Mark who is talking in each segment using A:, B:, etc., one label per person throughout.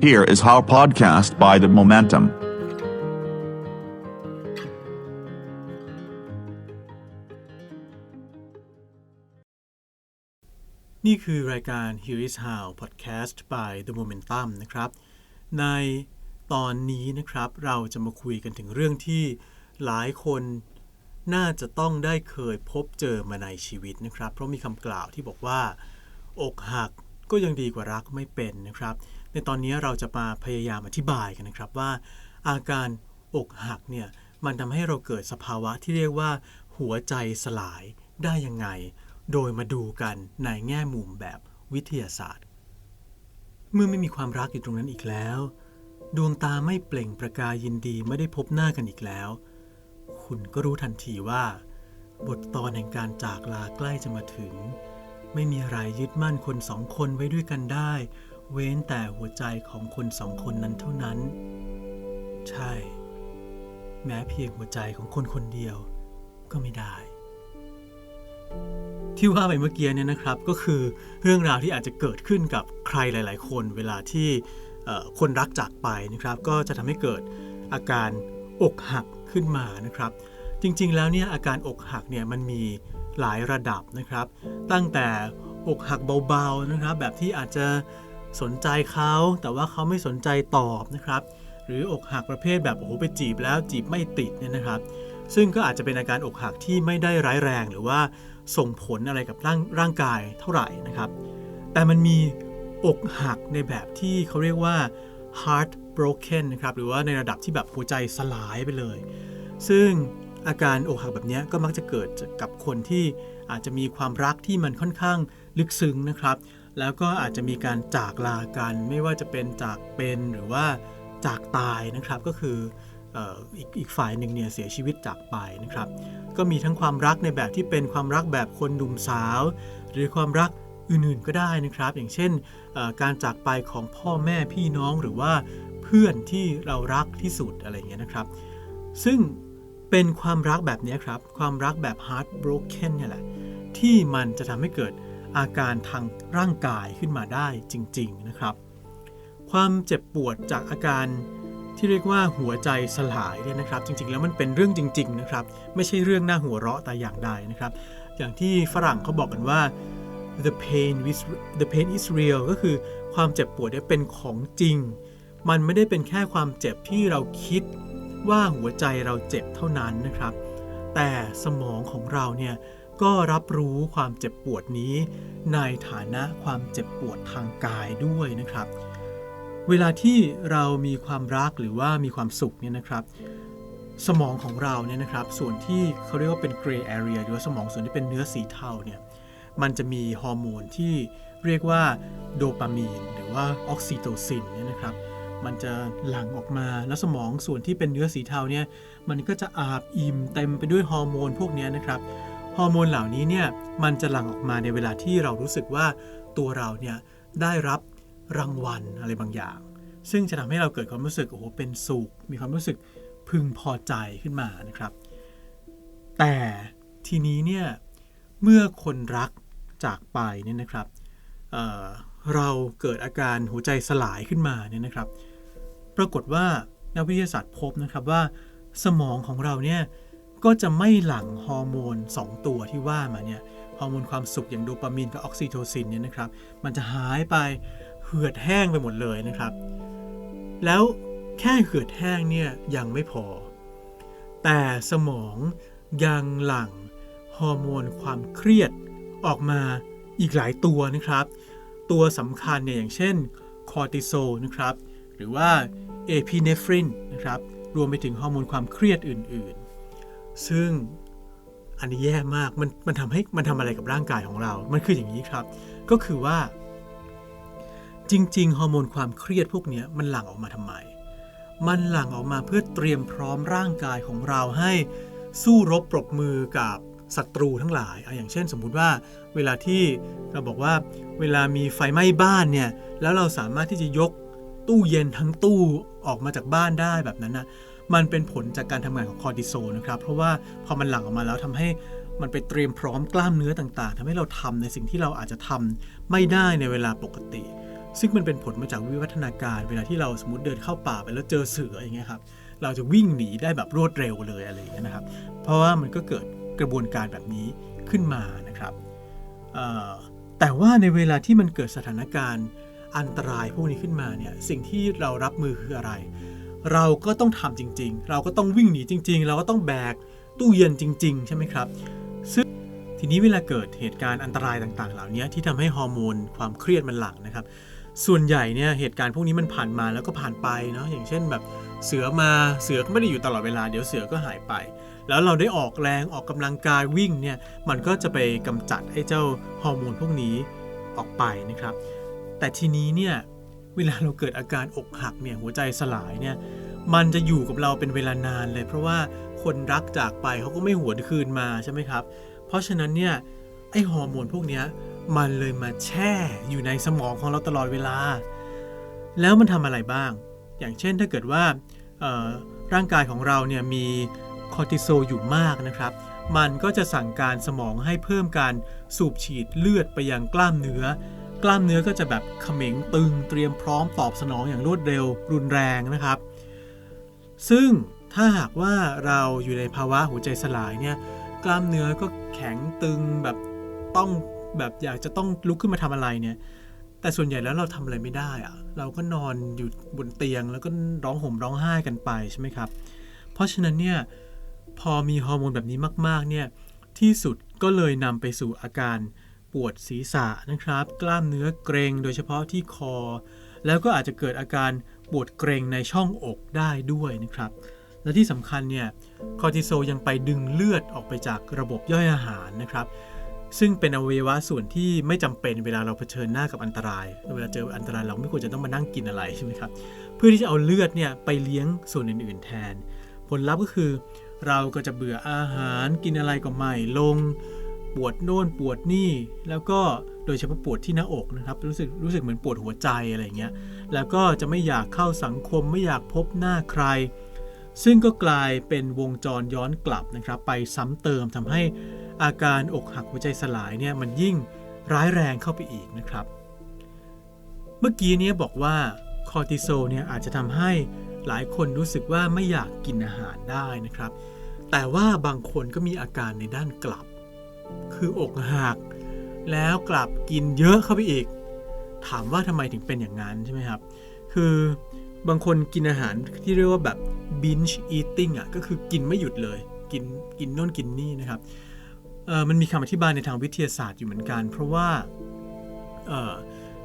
A: Here is how podcast by the momentum.
B: นี่คือรายการ Here is How Podcast by The Momentum นะครับ ในตอนนี้นะครับเราจะมาคุยกันถึงเรื่องที่หลายคนน่าจะต้องได้เคยพบเจอมาในชีวิตนะครับ เพราะมีคำกล่าวที่บอกว่า อกหักก็ยังดีกว่ารักไม่เป็นนะครับ ในตอนนี้เราจะมาพยายามอธิบายกันนะครับว่า อาการอกหักเนี่ยมันทำให้เราเกิดสภาวะที่เรียกว่า หัวใจสลายได้ยังไง โดยมาดูกันในแง่มุมแบบวิทยาศาสตร์ เมื่อไม่มีความรักอยู่ตรงนั้นอีกแล้ว ดวงตาไม่เปล่งประกายยินดีไม่ได้พบหน้ากันอีกแล้ว คุณก็รู้ทันทีว่า บทตอนแห่งการจากลาใกล้จะมาถึง ไม่มีอะไรยึดมั่นคนสองคนไว้ด้วยกันได้ เว้นแต่หัวใจของคนสองคนนั้นเท่านั้น ใช่ แม้เพียงหัวใจของคนคนเดียวก็ไม่ได้ ที่ว่าไปเมื่อกี้เนี่ยนะครับก็คือเรื่องราวที่อาจจะเกิดขึ้นกับใครหลาย ๆ คนเวลาที่คนรักจากไปนะครับ ก็จะทำให้เกิดอาการอกหักขึ้นมานะครับ จริง ๆ แล้วเนี่ยอาการอกหักเนี่ยมันมีหลายระดับนะครับ ตั้งแต่อกหักเบาๆนะครับ แบบที่อาจจะ สนใจเขาแต่ว่าเขาไม่สนใจตอบนะครับ หรืออกหักประเภทแบบโอ้โหไปจีบแล้วจีบไม่ติดเนี่ยนะครับ ซึ่งก็อาจจะเป็นอาการอกหักที่ไม่ได้ร้ายแรง หรือว่าส่งผลอะไรกับร่างร่างกายเท่าไหร่นะครับ แต่มันมีอกหักในแบบที่เขาเรียกว่า heart broken นะครับหรือว่าในระดับที่แบบหัวใจสลายไปเลย ซึ่งอาการอกหักแบบนี้ก็มักจะเกิดกับคนที่อาจจะมีความรักที่มันค่อนข้างลึกซึ้งนะครับ แล้วก็อาจจะมีการจากลากัน ไม่ว่าจะเป็นจากเป็นหรือว่าจากตายนะครับก็คืออีกอีกฝ่ายหนึ่งเนี่ยเสียชีวิตจากไปนะครับ ก็มีทั้งความรักในแบบที่เป็นความรักแบบคนหนุ่มสาว หรือความรักอื่นๆก็ได้นะครับ อย่างเช่นการจากไปของพ่อแม่พี่น้องหรือว่าเพื่อนที่เรารักที่สุดอะไรเงี้ยนะครับ ซึ่งเป็นความรักแบบนี้ครับ ความรักแบบ heart broken เนี่ยแหละที่มันจะทำให้เกิด อาการทางร่างกายขึ้นมาได้จริง ๆ นะครับ ความเจ็บปวดจากอาการที่เรียกว่าหัวใจสลายเนี่ยนะครับ จริง ๆ แล้วมันเป็นเรื่องจริง ๆ นะครับ ไม่ใช่เรื่องน่าหัวเราะแต่อย่างใดนะครับ อย่างที่ฝรั่งเขาบอกกันว่า the pain is the pain is real ก็คือความเจ็บปวดเนี่ยเป็นของจริง มันไม่ได้เป็นแค่ความเจ็บที่เราคิดว่าหัวใจเราเจ็บเท่านั้นนะครับ แต่สมองของเราเนี่ย ก็รับรู้ความเจ็บปวดนี้ ในฐานะความเจ็บปวดทางกายด้วยนะครับ เวลาที่เรามีความรักหรือว่ามีความสุขเนี่ยนะครับ สมองของเราเนี่ยนะครับ ส่วนที่เขาเรียกว่าเป็น gray area หรือว่าสมองส่วนที่เป็นเนื้อสีเทาเนี่ยมันจะมีฮอร์โมนที่เรียกว่าโดปามีนหรือว่าออกซิโตซินเนี่ยนะครับ มันจะหลั่งออกมาแล้วสมองส่วนที่เป็นเนื้อสีเทาเนี่ยมันก็จะอาบอิ่มเต็มไปด้วยฮอร์โมนพวกนี้นะครับ ฮอร์โมนเหล่านี้เนี่ยมันจะหลั่งออกมาในเวลาที่เรารู้สึกว่าตัวเราเนี่ยได้รับรางวัลอะไรบางอย่าง ซึ่งจะทำให้เราเกิดความรู้สึกโอ้โหเป็นสุข มีความรู้สึกพึงพอใจขึ้นมานะครับ แต่ทีนี้เนี่ยเมื่อคนรักจากไปเนี่ยนะครับเเราเกิดอาการหัวใจสลายขึ้นมาเนี่ยนะครับ ปรากฏว่านักวิทยาศาสตร์พบนะครับว่าสมองของเราเนี่ย ก็จะไม่หลั่งฮอร์โมน 2 ตัวที่ว่ามาเนี่ยฮอร์โมนความสุขอย่างโดปามีนกับออกซิโทซินเนี่ยนะครับ มันจะหายไปเหือดแห้งไปหมดเลยนะครับ แล้วแค่เหือดแห้งเนี่ยยังไม่พอ แต่สมองยังหลั่งฮอร์โมนความเครียดออกมาอีกหลายตัวนะครับ ตัวสำคัญเนี่ยอย่างเช่นคอร์ติโซลนะครับ หรือว่าเอพิเนฟรินนะครับ รวมไปถึงฮอร์โมนความเครียดอื่น ซึ่งอันนี้แย่มากมันมันทำให้มันทำอะไรกับร่างกายของเรา มันคืออย่างนี้ครับ ก็คือว่า จริง ๆ ฮอร์โมนความเครียดพวกนี้มันหลั่งออกมาทำไม มันหลั่งออกมาเพื่อเตรียมพร้อมร่างกายของเราให้สู้รบปรบมือกับศัตรูทั้งหลายอาอย่างเช่น สมมุติว่าเวลาที่เราบอกว่าเวลามีไฟไหม้บ้านเนี่ย แล้วเราสามารถที่จะยกตู้เย็นทั้งตู้ออกมาจากบ้านได้แบบนั้นนะ มันเป็นผลจากการทำงานของคอร์ติโซลนะครับ เพราะว่าพอมันหลั่งออกมาแล้วทำให้มันไปเตรียมพร้อมกล้ามเนื้อต่างๆทำให้เราทำในสิ่งที่เราอาจจะทำไม่ได้ในเวลาปกติ ซึ่งมันเป็นผลมาจากวิวัฒนาการเวลาที่เราสมมติเดินเข้าป่าไปแล้วเจอเสืออย่างเงี้ยครับเราจะวิ่งหนีได้แบบรวดเร็วเลยอะไรอย่างเงี้ยนะครับ เพราะว่ามันก็เกิดกระบวนการแบบนี้ขึ้นมานะครับแต่ว่าในเวลาที่มันเกิดสถานการณ์อันตรายพวกนี้ขึ้นมาเนี่ยสิ่งที่เรารับมือคืออะไร เราก็ต้องทำจริง ๆ เราก็ต้องวิ่งหนีจริง ๆ เราก็ต้องแบกตู้เย็นจริง ๆ ใช่ไหมครับ ซึ่งทีนี้เวลาเกิดเหตุการณ์อันตรายต่างๆ เหล่านี้ที่ทำให้ฮอร์โมนความเครียดมันหลั่งนะครับ ส่วนใหญ่เนี่ยเหตุการณ์พวกนี้มันผ่านมาแล้วก็ผ่านไปเนาะอย่างเช่นแบบเสือมาเสือก็ไม่ได้อยู่ตลอดเวลาเดี๋ยวเสือก็หายไป แล้วเราได้ออกแรงออกกำลังกายวิ่งเนี่ยมันก็จะไปกำจัดไอ้เจ้าฮอร์โมนพวกนี้ออกไปนะครับ แต่ทีนี้เนี่ย เวลาเราเกิดอาการอกหักเนี่ยหัวใจสลายเนี่ยมันจะอยู่กับเราเป็นเวลานานเลย เพราะว่าคนรักจากไปเขาก็ไม่หวนคืนมาใช่ไหมครับ เพราะฉะนั้นเนี่ยไอฮอร์โมนพวกนี้มันเลยมาแช่อยู่ในสมองของเราตลอดเวลา แล้วมันทำอะไรบ้าง อย่างเช่นถ้าเกิดว่าร่างกายของเราเนี่ยมีคอร์ติโซลอยู่มากนะครับ มันก็จะสั่งการสมองให้เพิ่มการสูบฉีดเลือดไปยังกล้ามเนื้อ กล้ามเนื้อก็จะแบบเขม็งตึงเตรียมพร้อมตอบสนองอย่างรวดเร็วรุนแรงนะครับ ซึ่งถ้าหากว่าเราอยู่ในภาวะหัวใจสลายเนี่ยกล้ามเนื้อก็แข็งตึงแบบต้องแบบอยากจะต้องลุกขึ้นมาทำอะไรเนี่ย แต่ส่วนใหญ่แล้วเราทำอะไรไม่ได้อะเราก็นอนอยู่บนเตียงแล้วก็ร้องห่มร้องไห้กันไปใช่ไหมครับ เพราะฉะนั้นเนี่ยพอมีฮอร์โมนแบบนี้มาก ๆ เนี่ยที่สุดก็เลยนำไปสู่อาการ วดศีรษะนะครับ กล้ามเนื้อเกร็งโดยเฉพาะที่คอ แล้วก็อาจจะเกิดอาการปวดเกร็งในช่องอกได้ด้วยนะครับ และที่สำคัญเนี่ยคอร์ติโซลยังไปดึงเลือดออกไปจากระบบย่อยอาหารนะครับ ซึ่งเป็นอวัยวะส่วนที่ไม่จำเป็นเวลาเราเผชิญหน้ากับอันตราย เวลาเจออันตรายเราไม่ควรจะต้องมานั่งกินอะไรใช่ไหมครับเพื่อที่จะเอาเลือดเนี่ยไปเลี้ยงส่วนอื่น ๆ แทน ผลลัพธ์ก็คือ เราก็จะเบื่ออาหารกินอะไรก็ไม่ลง ปวดโน่นปวดนี่ แล้วก็โดยเฉพาะปวดที่หน้าอกนะครับ รู้สึกรู้สึกเหมือนปวดหัวใจอะไรเงี้ย แล้วก็จะไม่อยากเข้าสังคมไม่อยากพบหน้าใคร ซึ่งก็กลายเป็นวงจรย้อนกลับนะครับ ไปซ้ำเติมทำให้อาการอกหักหัวใจสลายเนี่ยมันยิ่งร้ายแรงเข้าไปอีกนะครับ เมื่อกี้นี้บอกว่าคอร์ติโซลเนี่ยอาจจะทำให้หลายคนรู้สึกว่าไม่อยากกินอาหารได้นะครับ แต่ว่าบางคนก็มีอาการในด้านกลับ คือ อกหัก แล้วกลับกินเยอะเข้าไปอีก ถามว่าทำไมถึงเป็นอย่างนั้นใช่ไหมครับ คือบางคนกินอาหารที่เรียกว่าแบบ binge eating อะก็คือกินไม่หยุดเลย กินกินโน่นกินนี่นะครับมันมีคำอธิบายในทางวิทยาศาสตร์อยู่เหมือนกัน เพราะว่า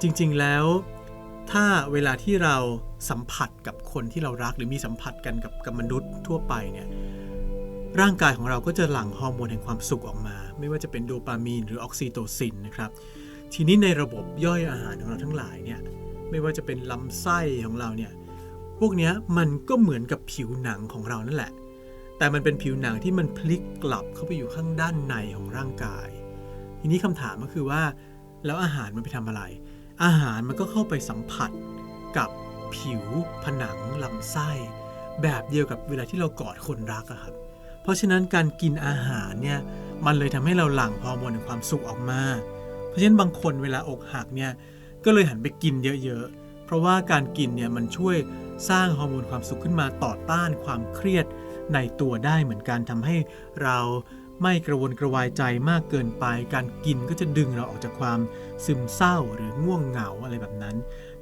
B: จริง ๆแล้วถ้าเวลาที่เราสัมผัสกับคนที่เรารักหรือมีสัมผัสกันกับกับมนุษย์ทั่วไปเนี่ย ร่างกายของเราก็จะหลั่งฮอร์โมนแห่งความสุขออกมา ไม่ว่าจะเป็นโดปามีนหรือออกซิโตซินนะครับทีนี้ในระบบย่อยอาหารของเราทั้งหลายเนี่ยไม่ว่าจะเป็นลำไส้ของเราเนี่ยพวกนี้มันก็เหมือนกับผิวหนังของเรานั่นแหละ แต่มันเป็นผิวหนังที่มันพลิกกลับเข้าไปอยู่ข้างด้านในของร่างกาย ทีนี้คำถามก็คือว่า แล้วอาหารมันไปทำอะไร อาหารมันก็เข้าไปสัมผัสกับผิวผนังลำไส้ แบบเดียวกับเวลาที่เรากอดคนรักอะครับ ราะฉะนั้นการกินอาหารเนี่ยมันเลยทำให้เราหลั่งฮอร์โมนแห่งความสุขออกมา เพราะฉะนั้นบางคนเวลาอกหักเนี่ยก็เลยหันไปกินเยอะๆ เพราะว่าการกินเนี่ยมันช่วยสร้างฮอร์โมนความสุขขึ้นมาต่อต้านความเครียดในตัวได้เหมือนกันทำให้เราไม่กระวนกระวายใจมากเกินไป การกินก็จะดึงเราออกจากความซึมเศร้าหรือง่วงเหงาอะไรแบบนั้น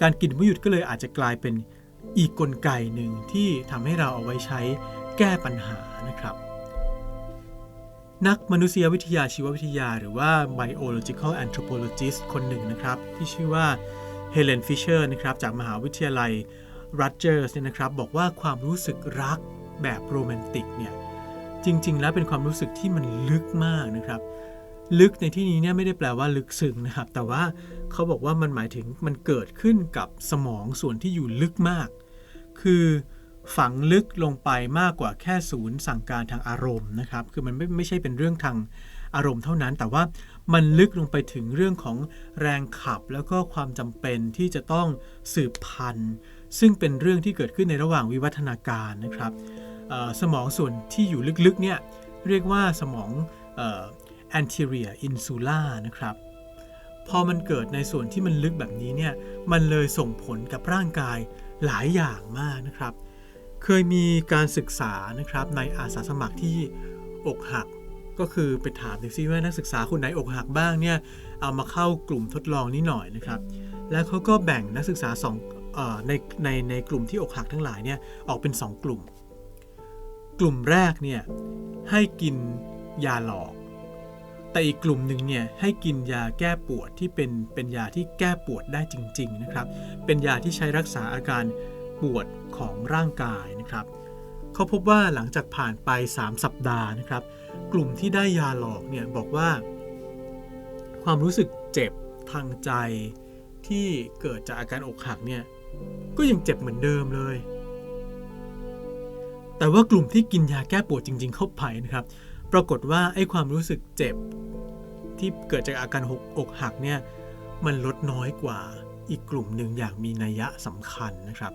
B: การกินไม่หยุดก็เลยอาจจะกลายเป็นอีกกลไกหนึ่งที่ทำให้เราเอาไว้ใช้แก้ปัญหานะครับ นักมนุษยวิทยาชีววิทยา หรือว่า biological anthropologist คนหนึ่งนะครับ ที่ชื่อว่าเฮเลนฟิชเชอร์นะครับจากมหาวิทยาลัยรัตเจอร์สเนี่ยนะครับ บอกว่าความรู้สึกรักแบบโรแมนติกเนี่ยจริง ๆ แล้วเป็นความรู้สึกที่มันลึกมากนะครับ ลึกในที่นี้เนี่ยไม่ได้แปลว่าลึกซึ้งนะครับ แต่ว่าเขาบอกว่ามันหมายถึงมันเกิดขึ้นกับสมองส่วนที่อยู่ลึกมาก คือ ฝังลึกลงไปมากกว่าแค่ศูนย์สั่งการทางอารมณ์นะครับ คือมันไม่ไม่ใช่เป็นเรื่องทางอารมณ์เท่านั้น แต่ว่ามันลึกลงไปถึงเรื่องของแรงขับแล้วก็ความจำเป็นที่จะต้องสืบพันธุ์ ซึ่งเป็นเรื่องที่เกิดขึ้นในระหว่างวิวัฒนาการนะครับสมองส่วนที่อยู่ลึกๆเนี่ยเรียกว่าสมอง anterior insula นะครับพอมันเกิดในส่วนที่มันลึกแบบนี้เนี่ยมันเลยส่งผลกับร่างกายหลายอย่างมากนะครับ เคยมีการศึกษานะครับในอาสาสมัครที่อกหัก ก็คือไปถามดูซิว่านักศึกษาคนไหนอกหักบ้างเนี่ยเอามาเข้ากลุ่มทดลองนี้หน่อยนะครับ แล้วเขาก็แบ่งนักศึกษาสองอในในในกลุ่มที่อกหักทั้งหลายเนี่ยออกเป็น 2 กลุ่ม กลุ่มแรกเนี่ยให้กินยาหลอก แต่อีกกลุ่มหนึ่งเนี่ยให้กินยาแก้ปวดที่เป็นเป็นยาที่แก้ปวดได้จริง ๆนะครับ เป็นยาที่ใช้รักษาอาการ ปวดของร่างกายนะครับ เขาพบว่าหลังจากผ่านไป 3 สัปดาห์นะครับ กลุ่มที่ได้ยาหลอกเนี่ยบอกว่า ความรู้สึกเจ็บทางใจที่เกิดจากอาการอกหักเนี่ยก็ยังเจ็บเหมือนเดิมเลย แต่ว่ากลุ่มที่กินยาแก้ปวดจริง ๆ เข้าไปนะครับ ปรากฏว่าไอ้ความรู้สึกเจ็บที่เกิดจากอาการอกหักเนี่ยมันลดน้อยกว่าอีกกลุ่มหนึ่งอย่างมีนัยยะสำคัญนะครับ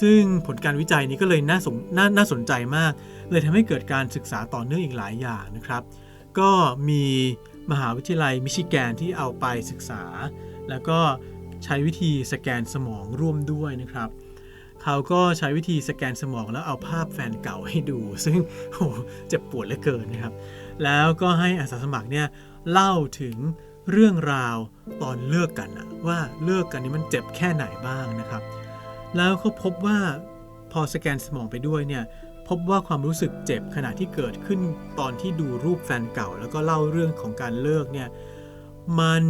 B: ซึ่งผลการวิจัยนี้ก็เลยน่าสนนาน่าสนใจมาก เลยทำให้เกิดการศึกษาต่อเนื่องอีกหลายอย่างนะครับ ก็มีมหาวิทยาลัยมิชิแกนที่เอาไปศึกษา แล้วก็ใช้วิธีสแกนสมองร่วมด้วยนะครับเขาก็ใช้วิธีสแกนสมองแล้วเอาภาพแฟนเก่าให้ดู ซึ่งโหเจ็บปวดเหลือเกินนะครับ แล้วก็ให้อาสาสมัครเนี่ยเล่าถึงเรื่องราวตอนเลิกกันอะว่าเลิกกันนี้มันเจ็บแค่ไหนบ้างนะครับ แล้วเขาพบว่าพอสแกนสมองไปด้วยเนี่ยพบว่าความรู้สึกเจ็บขณะที่เกิดขึ้นตอนที่ดูรูปแฟนเก่า แล้วก็เล่าเรื่องของการเลิกเนี่ยมัน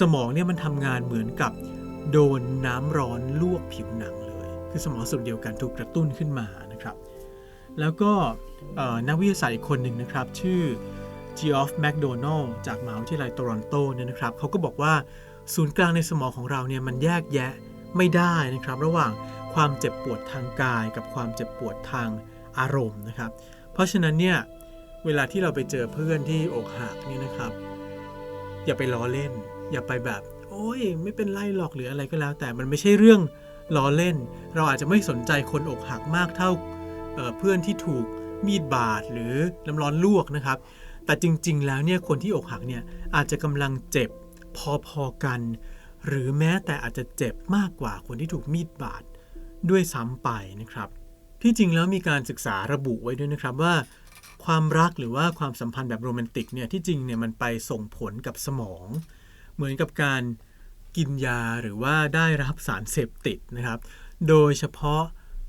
B: สมองเนี่ยมันทำงานเหมือนกับโดนน้ำร้อนลวกผิวหนังเลย คือสมองส่วนเดียวกันถูกกระตุ้นขึ้นมานะครับ แล้วก็นักวิทยาศาสตร์อีกคนหนึ่งนะครับ ชื่อ Geoff McDonald จากมหาวิทยาลัยโตรอนโตเนี่ยนะครับเขาก็บอกว่าศูนย์กลางในสมองของเราเนี่ยมันแยกแยะ ไม่ได้นะครับ ระหว่างความเจ็บปวดทางกายกับความเจ็บปวดทางอารมณ์นะครับ เพราะฉะนั้นเนี่ยเวลาที่เราไปเจอเพื่อนที่อกหักเนี่ยนะครับ อย่าไปล้อเล่น อย่าไปแบบ โอ้ย ไม่เป็นไรหรอกหรืออะไรก็แล้ว แต่มันไม่ใช่เรื่องล้อเล่น เราอาจจะไม่สนใจคนอกหักมากเท่าเเพื่อนที่ถูกมีดบาดหรือน้ำร้อนลวกนะครับ แต่จริง ๆ แล้วเนี่ยคนที่อกหักเนี่ยอาจจะกำลังเจ็บพอๆกัน หรือแม้แต่อาจจะเจ็บมากกว่าคนที่ถูกมีดบาดด้วยซ้ำไปนะครับ ที่จริงแล้วมีการศึกษาระบุไว้ด้วยนะครับว่า ความรักหรือว่าความสัมพันธ์แบบโรแมนติกเนี่ยที่จริงเนี่ยมันไปส่งผลกับสมอง เหมือนกับการกินยาหรือว่าได้รับสารเสพติดนะครับ โดยเฉพาะ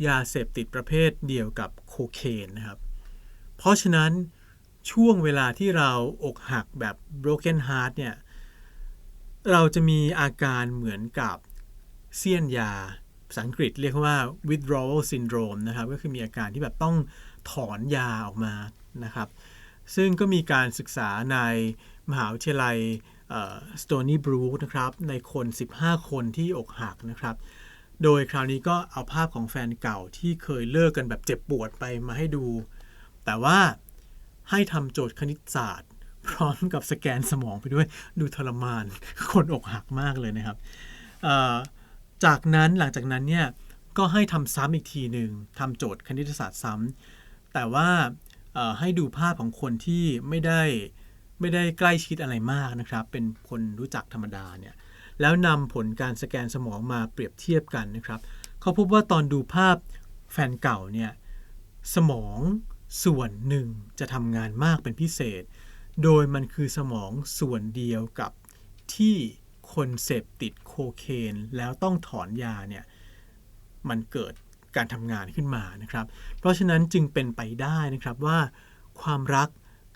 B: ยาเสพติดประเภทเดียวกับโคเคนนะครับ เพราะฉะนั้นช่วงเวลาที่เราอกหักแบบ broken heart เนี่ย เราจะมีอาการเหมือนกับเสี้ยนยาภาษาอังกฤษเรียกว่า withdrawal syndrome นะครับ ก็คือมีอาการที่แบบต้องถอนยาออกมานะครับ ซึ่งก็มีการศึกษาในมหาวิทยาลัยสโตนีบรูคนะครับ ในคน 15 คนที่อกหักนะครับ โดยคราวนี้ก็เอาภาพของแฟนเก่าที่เคยเลิกกันแบบเจ็บปวดไปมาให้ดู แต่ว่าให้ทำโจทย์คณิตศาสตร์ พร้อมกับสแกนสมองไปด้วยดูทรมาน คนอกหักมากเลยนะครับ จากนั้นหลังจากนั้นเนี่ยก็ให้ทำซ้ำอีกทีหนึ่งทำโจทย์คณิตศาสตร์ซ้ำแต่ว่าให้ดูภาพของคนที่ไม่ได้ไม่ได้ใกล้ชิดอะไรมากนะครับ เป็นคนรู้จักธรรมดาเนี่ยแล้วนำผลการสแกนสมองมาเปรียบเทียบกันนะครับเขาพบว่าตอนดูภาพแฟนเก่าเนี่ยสมองส่วนหนึ่งจะทำงานมากเป็นพิเศษ โดยมันคือสมองส่วนเดียวกับที่คนเสพติดโคเคนแล้วต้องถอนยาเนี่ยมันเกิดการทำงานขึ้นมานะครับ เพราะฉะนั้นจึงเป็นไปได้นะครับว่า ความรัก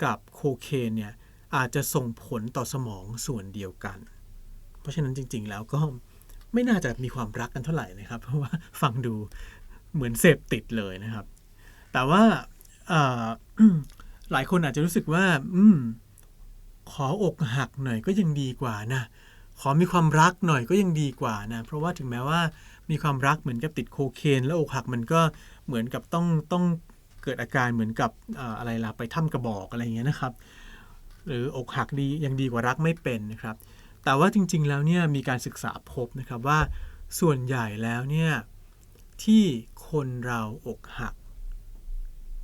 B: กับโคเคนเนี่ยอาจจะส่งผลต่อสมองส่วนเดียวกัน เพราะฉะนั้นจริง ๆ แล้วก็ไม่น่าจะมีความรักกันเท่าไหร่นะครับ เพราะว่าฟังดูเหมือนเสพติดเลยนะครับ แต่ว่า หลายคนอาจจะรู้สึกว่า อืม ขออกหักหน่อยก็ยังดีกว่านะ ขอมีความรักหน่อยก็ยังดีกว่านะ เพราะว่าถึงแม้ว่ามีความรักเหมือนกับติดโคเคนแล้วอกหักมันก็เหมือนกับต้องต้องเกิดอาการเหมือนกับเอ่ออะไรล่ะไปถ้ำกระบอกอะไรอย่างเงี้ยนะครับ หรืออกหักดียังดีกว่ารักไม่เป็นนะครับ แต่ว่าจริง ๆ แล้วเนี่ยมีการศึกษาพบนะครับว่าส่วนใหญ่แล้วเนี่ยที่คนเราอกหัก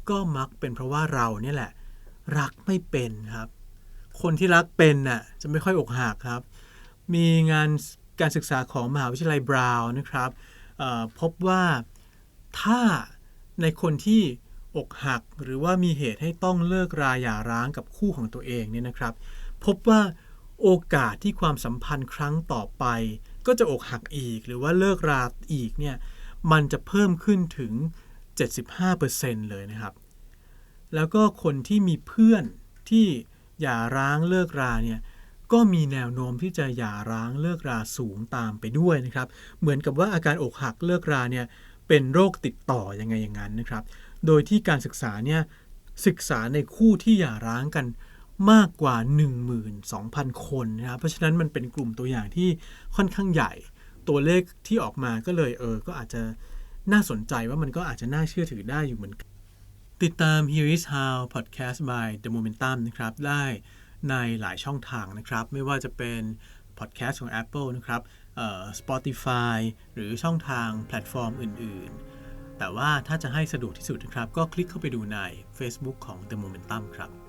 B: ก็มักเป็นเพราะว่าเราเนี่ยแหละ รักไม่เป็นครับ คนที่รักเป็นน่ะจะไม่ค่อยอกหักครับ มีงานการศึกษาของมหาวิทยาลัยบราวน์นะครับพบว่าถ้าในคนที่อกหักหรือว่ามีเหตุให้ต้องเลิกราหย่าร้างกับคู่ของตัวเองเนี่ยนะครับ พบว่าโอกาสที่ความสัมพันธ์ครั้งต่อไป ก็จะอกหักอีก หรือว่าเลิกราอีกเนี่ยมันจะเพิ่มขึ้นถึง 75%เลยนะครับ แล้วก็คนที่มีเพื่อนที่หย่าร้างเลิกราเนี่ยก็มีแนวโน้มที่จะหย่าร้างเลิกราสูงตามไปด้วยนะครับ เหมือนกับว่าอาการอกหักเลิกราเนี่ยเป็นโรคติดต่อยังไงอย่างนั้นนะครับ โดยที่การศึกษาเนี่ยศึกษาในคู่ที่หย่าร้างกันมากกว่า 12,000 คนนะครับเพราะฉะนั้นมันเป็นกลุ่มตัวอย่างที่ค่อนข้างใหญ่ ตัวเลขที่ออกมาก็เลยเออก็อาจจะ น่าสนใจว่ามันก็อาจจะน่าเชื่อถือได้อยู่เหมือนกันติดตาม Here is How Podcast by The Momentum นะครับ ได้ในหลายช่องทางนะครับ ไม่ว่าจะเป็น Podcast ของ Apple นะครับ Spotify หรือช่องทางแพลตฟอร์มอื่น ๆ แต่ว่าถ้าจะให้สะดวกที่สุดนะครับ ก็คลิกเข้าไปดูใน Facebook ของ The Momentum ครับ